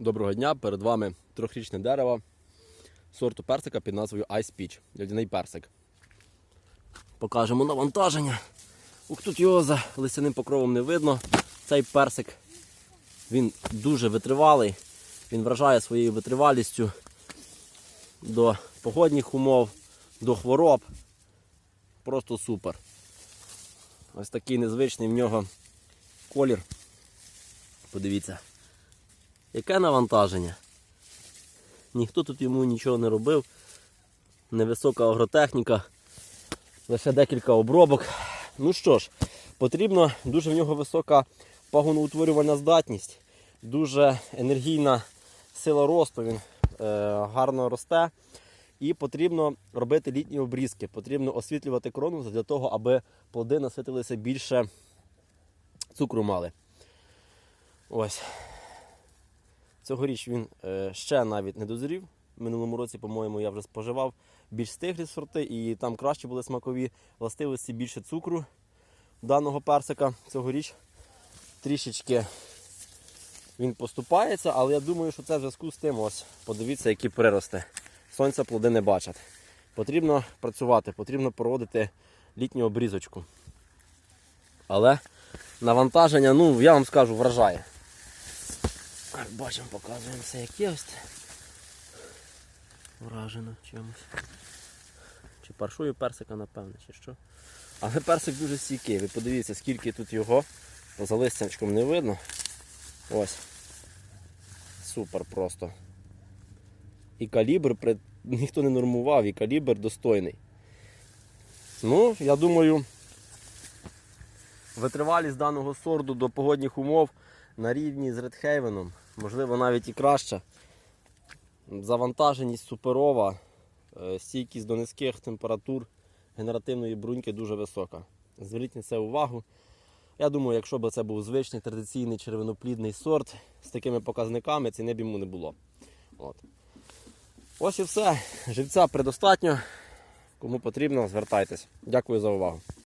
Доброго дня, перед вами трьохрічне дерево сорту персика під назвою Ice Peach. Льодяний персик. Покажемо навантаження. Ух, тут його за листяним покровом не видно. Цей персик він дуже витривалий. Він вражає своєю витривалістю до погодних умов, до хвороб. Просто супер. Ось такий незвичний в нього колір. Подивіться. Яке навантаження? Ніхто тут йому нічого не робив. Невисока агротехніка, лише декілька обробок. Ну що ж, потрібно дуже в нього висока пагоноутворювальна здатність, дуже енергійна сила росту, він е, гарно росте. І потрібно робити літні обрізки, потрібно освітлювати крону для того, аби плоди наситилися більше цукру мали. Ось. Цьогоріч він е, ще навіть не дозрів. Минулому році, по-моєму, я вже споживав більш стиглі сорти, і там краще були смакові властивості, більше цукру даного персика. Цьогоріч трішечки він поступається, але я думаю, що це в зв'язку з тим, ось, подивіться, які прирости. Сонця плоди не бачать. Потрібно працювати, потрібно проводити літню обрізочку. Але навантаження, ну, я вам скажу, вражає. Так, бачимо, показуємо все яке ось. Вражено чимось. Чи паршую персика, напевне, чи що. Але персик дуже стійкий. Ви подивіться, скільки тут його. За листячком не видно. Ось. Супер просто. І калібр при... ніхто не нормував, і калібр достойний. Ну, я думаю, витривалість даного сорду до погодних умов на рівні з Редхейвеном, можливо навіть і краще. Завантаженість суперова, е, стійкість до низьких температур генеративної бруньки дуже висока. Зверніть на це увагу. Я думаю, якщо б це був звичний традиційний червоноплідний сорт з такими показниками, ціни б йому не було. От. Ось і все. Живця предостатньо. Кому потрібно, звертайтесь. Дякую за увагу.